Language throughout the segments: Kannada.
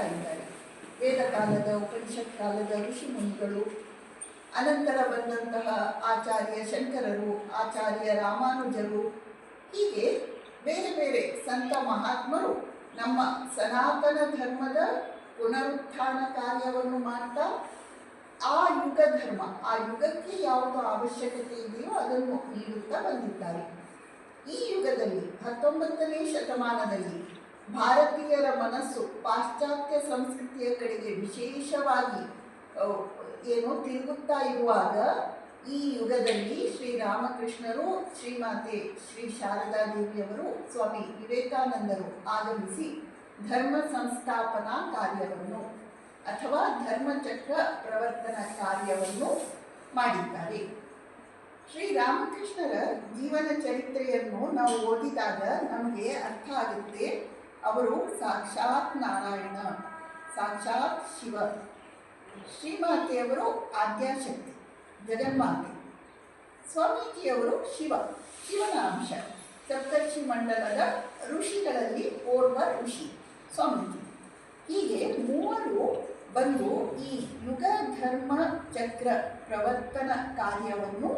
ಮಾಡ್ತಾ ಇದ್ದಾರೆ. ವೇದ ಕಾಲದ ಉಪನಿಷತ್ ಕಾಲದ ಋಷಿ ಮುನಿಗಳು ಅನಂತರ ಬಂದಂತಹ ಆಚಾರ್ಯ ಶಂಕರರು, ಆಚಾರ್ಯ ರಾಮಾನುಜರು, ಹೀಗೆ ಬೇರೆ ಬೇರೆ ಸಂತ ಮಹಾತ್ಮರು ನಮ್ಮ ಸನಾತನ ಧರ್ಮದ ಪುನರುತ್ಥಾನ ಕಾರ್ಯವನ್ನು ಮಾಡ್ತಾ, ಆ ಯುಗ ಧರ್ಮ, ಆ ಯುಗಕ್ಕೆ ಯಾವುದು ಅವಶ್ಯಕತೆ ಇದೆಯೋ ಅದನ್ನು ನೀಡುತ್ತಾ ಬಂದಿದ್ದಾರೆ. ಈ ಯುಗದಲ್ಲಿ, ಹತ್ತೊಂಬತ್ತನೇ ಶತಮಾನದಲ್ಲಿ ಭಾರತೀಯರ ಮನಸ್ಸು ಪಾಶ್ಚಾತ್ಯ ಸಂಸ್ಕೃತಿಯ ಕಡೆಗೆ ವಿಶೇಷವಾಗಿ ಏನು ತಿರುಗುತ್ತಾ ಇರುವಾಗ ಈ ಯುಗದಲ್ಲಿ ಶ್ರೀರಾಮಕೃಷ್ಣರು, ಶ್ರೀಮಾತೆ ಶ್ರೀ ಶಾರದಾ ದೇವಿಯವರು ಸ್ವಾಮಿ ವಿವೇಕಾನಂದರು ಆಗಮಿಸಿ ಧರ್ಮ ಸಂಸ್ಥಾಪನಾ ಕಾರ್ಯವನ್ನು ಅಥವಾ ಧರ್ಮಚಕ್ರ ಪ್ರವರ್ತನ ಕಾರ್ಯವನ್ನು ಮಾಡಿದ್ದಾರೆ. ಶ್ರೀರಾಮಕೃಷ್ಣರ ಜೀವನ ಚರಿತ್ರೆಯನ್ನು ನಾವು ಓದಿದಾಗ ನಮಗೆ ಅರ್ಥ ಆಗುತ್ತೆ. ಅವರು ಸಾಕ್ಷಾತ್ ನಾರಾಯಣ, ಸಾಕ್ಷಾತ್ ಶಿವ. ಶ್ರೀಮಾತೆಯವರು ಆದ್ಯಾಶಕ್ತಿ ಜಗನ್ಮಾತೆ ಸ್ವಾಮೀಜಿಯವರು ಶಿವ, ಶಿವನ ಅಂಶ. ಸಪ್ತರ್ಷಿ ಮಂಡಲದ ಋಷಿಗಳಲ್ಲಿ ಓರ್ವ ಋಷಿ ಸ್ವಾಮೀಜಿ. ಹೀಗೆ ಮೂವರು ಬಂದು ಈ ಯುಗ ಧರ್ಮ ಚಕ್ರ ಪ್ರವರ್ತನ ಕಾರ್ಯವನ್ನು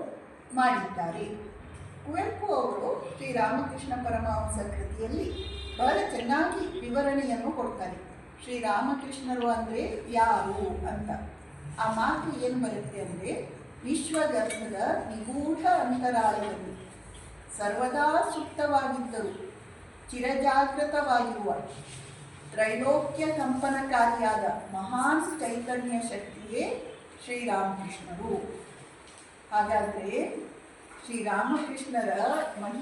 ಮಾಡಿದ್ದಾರೆ. ಕುವೆಂಪು ಅವರು ಶ್ರೀರಾಮಕೃಷ್ಣ ಪರಮಹಂಸ ಕೃತಿಯಲ್ಲಿ ಬಹಳ ಚೆನ್ನಾಗಿ ವಿವರಣೆಯನ್ನು ಕೊಡ್ತಾರೆ. ಶ್ರೀರಾಮಕೃಷ್ಣರು ಅಂದರೆ ಯಾರು ಅಂತ. ಆ ಮಾತು ಏನು ಬರುತ್ತೆ ಅಂದರೆ ವಿಶ್ವಗರ್ಭದ ನಿಗೂಢ ಅಂತರಾಳದಲ್ಲಿ ಸರ್ವದಾ ಸುಪ್ತವಾಗಿದ್ದರು ಚಿರಜಾಗೃತವಾಗಿರುವ ತ್ರೈಲೋಕ್ಯ ಕಂಪನಕಾರಿಯಾದ ಮಹಾನ್ ಚೈತನ್ಯ ಶಕ್ತಿಯೇ ಶ್ರೀರಾಮಕೃಷ್ಣರು. ಹಾಗಾದರೆ ಶ್ರೀರಾಮಕೃಷ್ಣರ ಮಹಿ